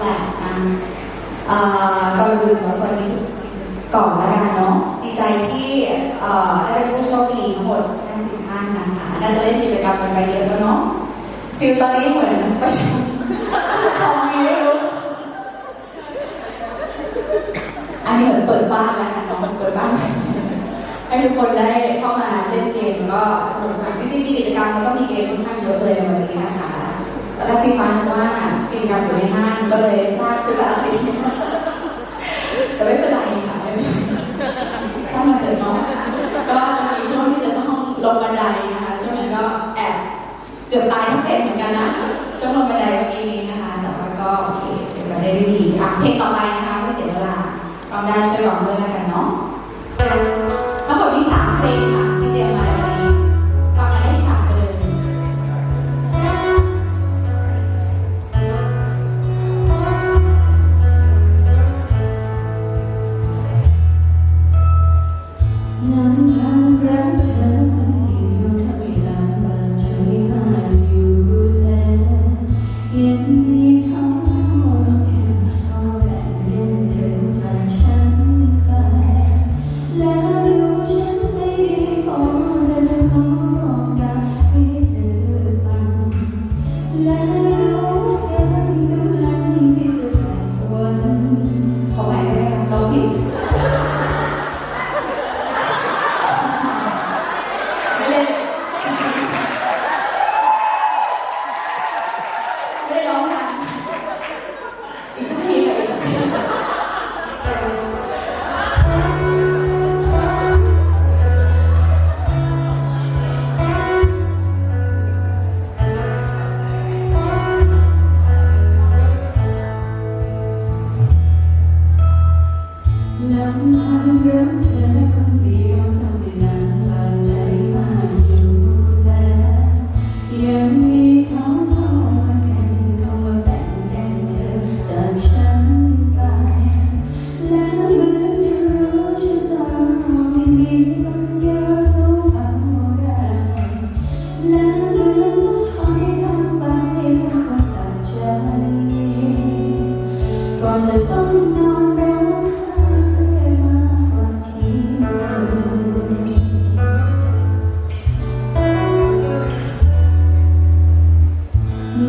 แหละอะเออก่อนอื่นขอสวัสดีก่อนแล้วกันเนาะดีใจที่เออได้เป็นผู้โชคดีทั้งหมด50ท่านนะคะน่าจะเล่นกิจกรรมกันไปเยอะแล้วเนาะฟิลตอนนี้เหมือนประชุมของมีไม่รู้อันนี้เหมือนเปิดบ้านแล้วกันเนาะเปิดบ้านให้ทุกคนได้เข้ามาเล่นเกมแล้วก็สนุกสนานจริงๆมีกิจกรรมแล้วก็มีเกมค่อนข้างเยอะเลยในวันนี้นะคะตอนแรกพี่ฟังว่า กิจกรรมอยู่ในห้างก็เลยพลาดชุดละไรแต่ไม่เป็นไรค่ะไม่เป็นไรช่างมันเถอะเนาะก็มีช่วงที่จะต้องลงบันไดนะคะช่วงนั้นก็แอบเกือบตายทั้งเป็นเหมือนกันนะช่วงลงบันไดเมื่อกี้นี้นะคะแต่ว่าก็โอเคเป็นไปได้ด้วยดีอะเพลงต่อไปนะคะไม่เสียเวลาร้องได้ช่วยร้องด้วยนเนาะ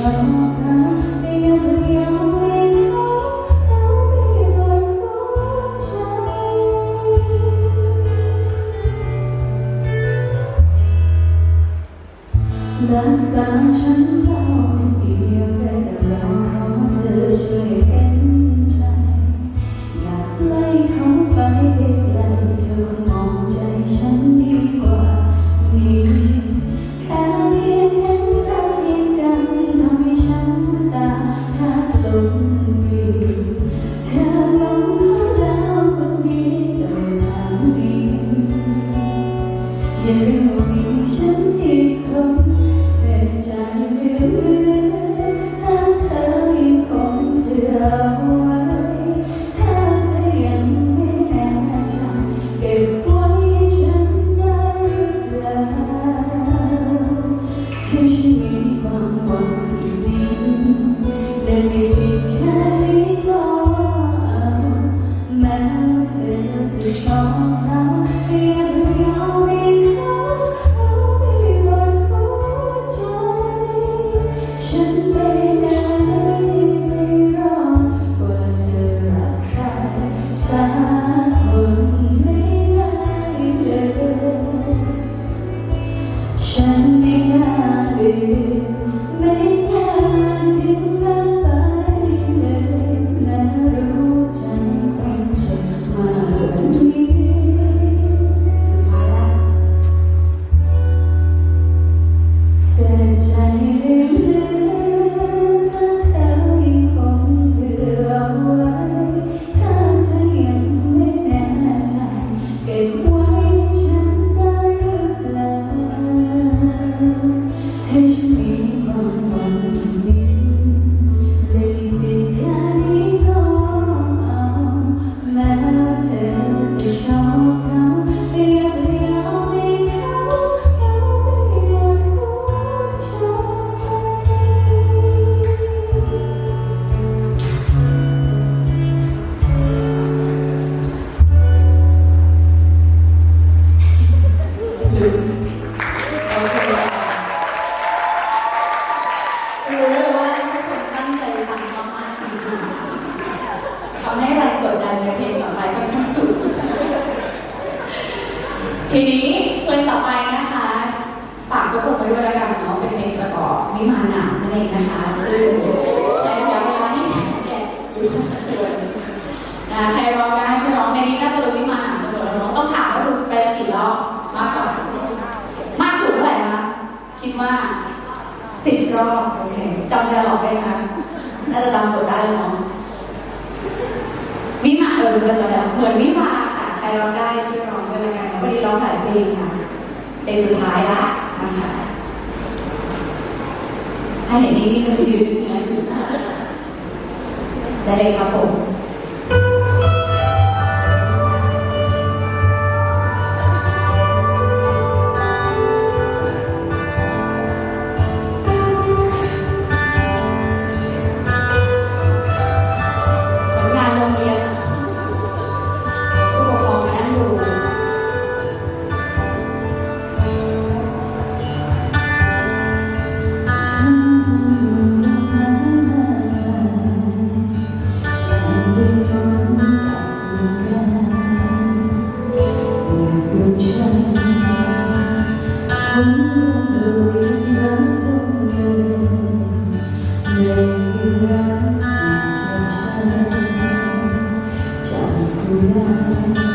Shalom. ด้วยละกันเนาะเป็นเพลงประกอบวิมานหนามนั่นเองนะคะ ซึ่งใช้ระยะเวลาที่แก่อยู่พอสมควรนะใครร้องได้ช่วยร้องในนี้น่าจะรู้วิมานหนามกันหมดแล้วเนาะต้องถามว่าดูไปล้วกี่รอบมากกว่ามากสุดเท่าไหร่คะคิดว่าสิบรอบโอเคจำได้หรอได้ไหมน่าจะจำกดได้เนาะวิมาเออรู้กันแล้วเหมือนวิมานค่ะใครร้องได้ช่วยร้องด้วยละกันวันนี้ร้องหลายเพลงค่ะเพลงสุดท้ายละนะคะ ถ้าเห็นนี่ love.